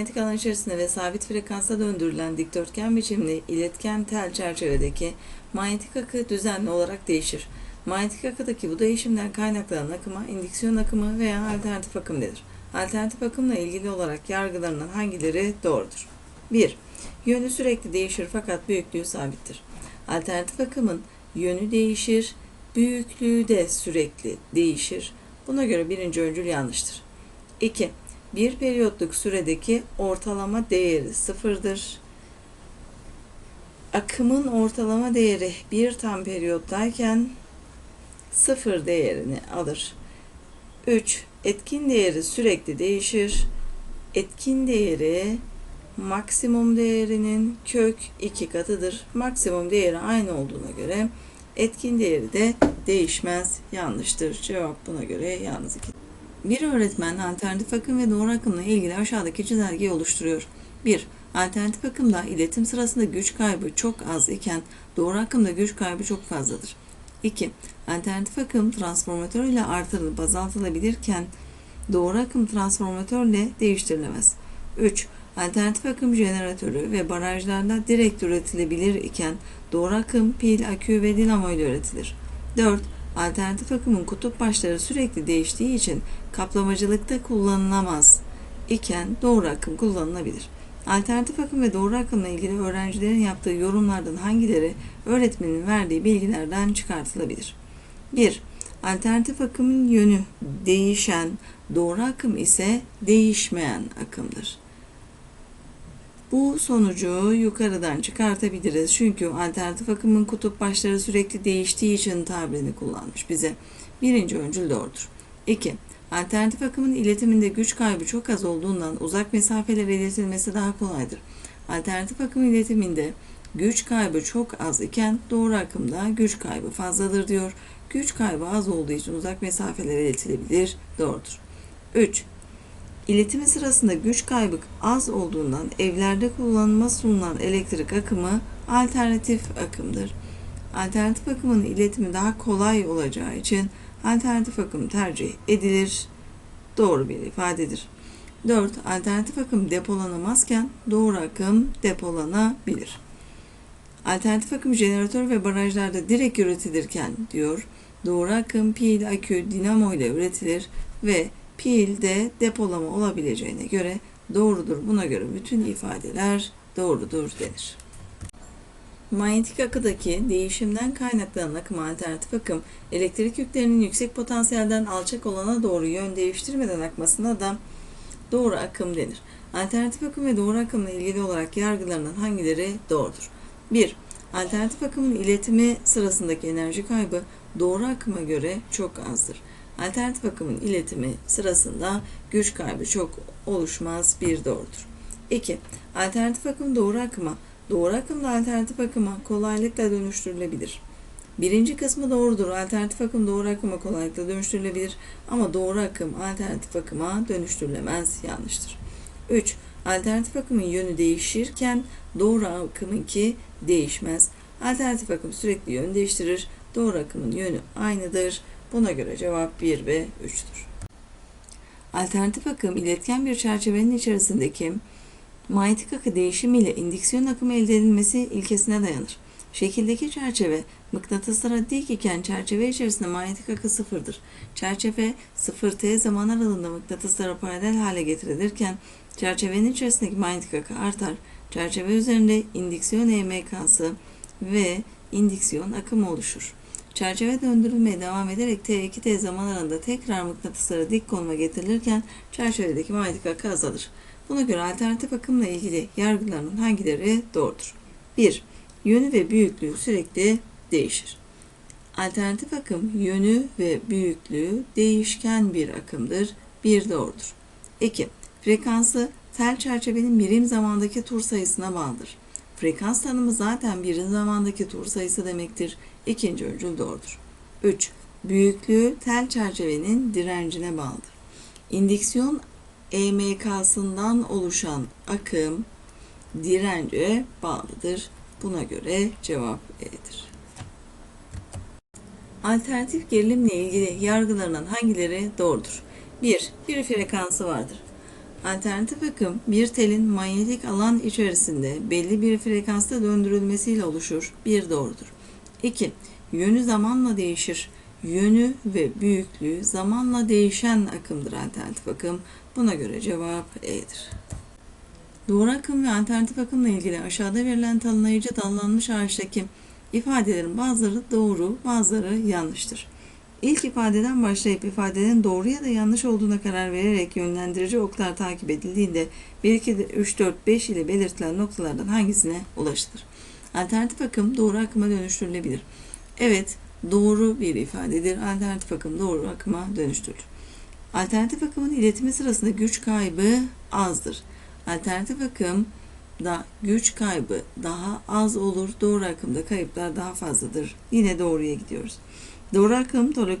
manyetik alan içerisinde ve sabit frekansta döndürülen dikdörtgen biçimli iletken tel çerçevedeki manyetik akı düzenli olarak değişir. Manyetik akıdaki bu değişimden kaynaklanan akıma indüksiyon akımı veya alternatif akım denir. Alternatif akımla ilgili olarak yargılarının hangileri doğrudur? 1. Yönü sürekli değişir fakat büyüklüğü sabittir. Alternatif akımın yönü değişir, büyüklüğü de sürekli değişir. Buna göre birinci öncül yanlıştır. 2. Bir periyotluk süredeki ortalama değeri sıfırdır. Akımın ortalama değeri bir tam periyottayken sıfır değerini alır. 3. Etkin değeri sürekli değişir. Etkin değeri maksimum değerinin kök 2 katıdır. Maksimum değeri aynı olduğuna göre etkin değeri de değişmez. Yanlıştır. Cevap buna göre yalnız 2. Bir öğretmen alternatif akım ve doğru akımla ilgili aşağıdaki çizelgeyi oluşturuyor. 1. Alternatif akımda iletim sırasında güç kaybı çok az iken doğru akımda güç kaybı çok fazladır. 2. Alternatif akım transformatör ile artırılıp azaltılabilirken doğru akım transformatörle değiştirilemez. 3. Alternatif akım jeneratörü ve barajlarda direkt üretilebilir iken doğru akım pil, akü ve dinamo ile üretilir. 4. Alternatif akımın kutup başları sürekli değiştiği için kaplamacılıkta kullanılamaz iken doğru akım kullanılabilir. Alternatif akım ve doğru akımla ilgili öğrencilerin yaptığı yorumlardan hangileri öğretmenin verdiği bilgilerden çıkartılabilir? 1. Alternatif akımın yönü değişen, doğru akım ise değişmeyen akımdır. Bu sonucu yukarıdan çıkartabiliriz. Çünkü alternatif akımın kutup başları sürekli değiştiği için tabirini kullanmış bize. Birinci öncül doğrudur. 2. Alternatif akımın iletiminde güç kaybı çok az olduğundan uzak mesafelere iletilmesi daha kolaydır. Alternatif akım iletiminde güç kaybı çok az iken doğru akımda güç kaybı fazladır diyor. Güç kaybı az olduğu için uzak mesafelere iletilebilir. Doğrudur. 3. İletimi sırasında güç kaybı az olduğundan evlerde kullanıma sunulan elektrik akımı alternatif akımdır. Alternatif akımın iletimi daha kolay olacağı için alternatif akım tercih edilir. Doğru bir ifadedir. 4. Alternatif akım depolanamazken doğru akım depolanabilir. Alternatif akım jeneratör ve barajlarda direkt üretilirken diyor. Doğru akım pil, akü, dinamo ile üretilir ve pil depolama olabileceğine göre doğrudur. Buna göre bütün ifadeler doğrudur denir. Manyetik akıdaki değişimden kaynaklanan akım alternatif akım, elektrik yüklerinin yüksek potansiyelden alçak olana doğru yön değiştirmeden akmasına da doğru akım denir. Alternatif akım ve doğru akımla ilgili olarak yargılarının hangileri doğrudur? 1. Alternatif akımın iletimi sırasındaki enerji kaybı doğru akıma göre çok azdır. Alternatif akımın iletimi sırasında güç kaybı çok oluşmaz bir doğrudur. 2. Alternatif akım doğru akıma, doğru akımda alternatif akıma kolaylıkla dönüştürülebilir. Birinci kısmı doğrudur. Alternatif akım doğru akıma kolaylıkla dönüştürülebilir ama doğru akım alternatif akıma dönüştürülemez. Yanlıştır. 3. Alternatif akımın yönü değişirken doğru akımınki değişmez. Alternatif akım sürekli yön değiştirir. Doğru akımın yönü aynıdır. Buna göre cevap 1 ve 3'tür. Alternatif akım iletken bir çerçevenin içerisindeki manyetik akı değişimiyle indüksiyon akımı elde edilmesi ilkesine dayanır. Şekildeki çerçeve mıknatıslara dik iken çerçeve içerisinde manyetik akı sıfırdır. Çerçeve 0t zaman aralığında mıknatıslara paralel hale getirilirken çerçevenin içerisindeki manyetik akı artar. Çerçeve üzerinde indüksiyon EMK'sı ve indüksiyon akımı oluşur. Çerçeve döndürülmeye devam ederek T2T zaman aralığında tekrar mıknatıslara dik konuma getirilirken çerçevedeki manyetik akı azalır. Buna göre alternatif akımla ilgili yargılarının hangileri doğrudur? 1. Yönü ve büyüklüğü sürekli değişir. Alternatif akım yönü ve büyüklüğü değişken bir akımdır. Bir doğrudur. 2. Frekansı tel çerçevenin birim zamandaki tur sayısına bağlıdır. Frekans tanımı zaten birim zamandaki tur sayısı demektir. İkinci öncül doğrudur. 3. Büyüklüğü tel çerçevenin direncine bağlıdır. İndüksiyon EMK'sından oluşan akım dirence bağlıdır. Buna göre cevap E'dir. Alternatif gerilimle ilgili yargılarının hangileri doğrudur? 1. Bir frekansı vardır. Alternatif akım bir telin manyetik alan içerisinde belli bir frekansta döndürülmesiyle oluşur. Bir doğrudur. 2. Yönü zamanla değişir. Yönü ve büyüklüğü zamanla değişen akımdır alternatif akım. Buna göre cevap E'dir. Doğru akım ve alternatif akımla ilgili aşağıda verilen tanımlayıcı dallanmış ağaçtaki ifadelerin bazıları doğru, bazıları yanlıştır. İlk ifadeden başlayıp ifadenin doğru ya da yanlış olduğuna karar vererek yönlendirici oklar takip edildiğinde 1, 2, 3, 4, 5 ile belirtilen noktalardan hangisine ulaşılır? Alternatif akım doğru akıma dönüştürülebilir. Evet, doğru bir ifadedir. Alternatif akım doğru akıma dönüştürülür. Alternatif akımın iletimi sırasında güç kaybı azdır. Alternatif akım da güç kaybı daha az olur. Doğru akımda kayıplar daha fazladır. Yine doğruya gidiyoruz. Doğru akım tele-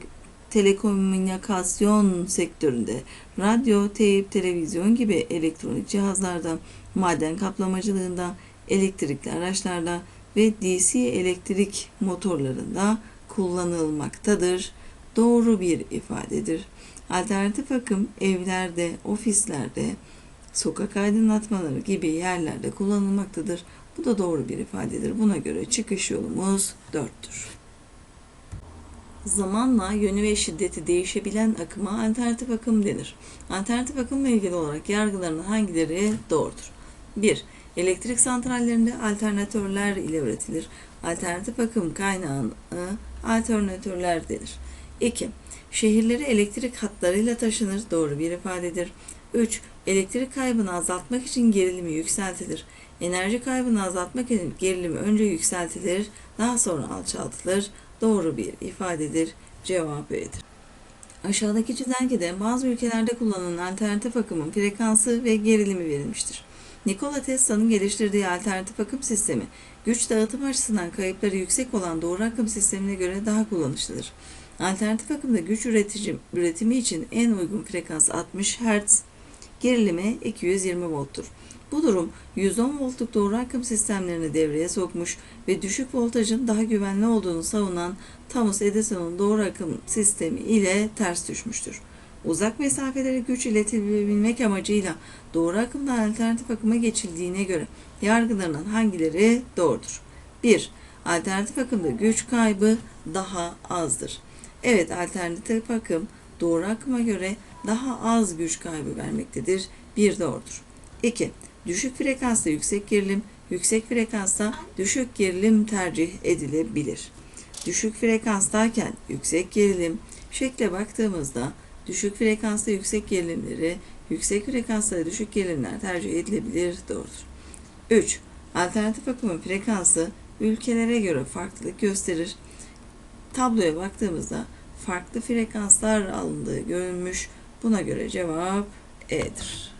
telekomünikasyon sektöründe radyo, teyp, televizyon gibi elektronik cihazlarda, maden kaplamacılığında, elektrikli araçlarda ve DC elektrik motorlarında kullanılmaktadır. Doğru bir ifadedir. Alternatif akım evlerde, ofislerde, sokak aydınlatmaları gibi yerlerde kullanılmaktadır. Bu da doğru bir ifadedir. Buna göre çıkış yolumuz 4'tür. Zamanla yönü ve şiddeti değişebilen akıma alternatif akım denir. Alternatif akımla ilgili olarak yargılarının hangileri doğrudur? 1. Elektrik santrallerinde alternatörler ile üretilir. Alternatif akım kaynağını alternatörler denir. 2. Şehirleri elektrik hatlarıyla taşınır. Doğru bir ifadedir. 3. Elektrik kaybını azaltmak için gerilimi yükseltilir. Enerji kaybını azaltmak için gerilimi önce yükseltilir, daha sonra alçaltılır. Doğru bir ifadedir. Cevap B'dir. Aşağıdaki çizelgede bazı ülkelerde kullanılan alternatif akımın frekansı ve gerilimi verilmiştir. Nikola Tesla'nın geliştirdiği alternatif akım sistemi, güç dağıtım açısından kayıpları yüksek olan doğru akım sistemine göre daha kullanışlıdır. Alternatif akımda güç üretici, üretimi için en uygun frekans 60 Hz, gerilimi 220 volttur. Bu durum 110 voltluk doğru akım sistemlerini devreye sokmuş ve düşük voltajın daha güvenli olduğunu savunan Thomas Edison'un doğru akım sistemi ile ters düşmüştür. Uzak mesafelere güç iletilebilmek amacıyla doğru akımdan alternatif akıma geçildiğine göre yargılarının hangileri doğrudur? 1. Alternatif akımda güç kaybı daha azdır. Evet, alternatif akım doğru akıma göre daha az güç kaybı vermektedir. Bir doğrudur. 2. Düşük frekansta yüksek gerilim, yüksek frekansta düşük gerilim tercih edilebilir. Düşük frekanstayken yüksek gerilim şekle baktığımızda düşük frekansta yüksek gerilimleri, yüksek frekansta düşük gerilimler tercih edilebilir doğrudur. 3. Alternatif akımın frekansı ülkelere göre farklılık gösterir. Tabloya baktığımızda farklı frekanslar alındığı görülmüş. Buna göre cevap E'dir.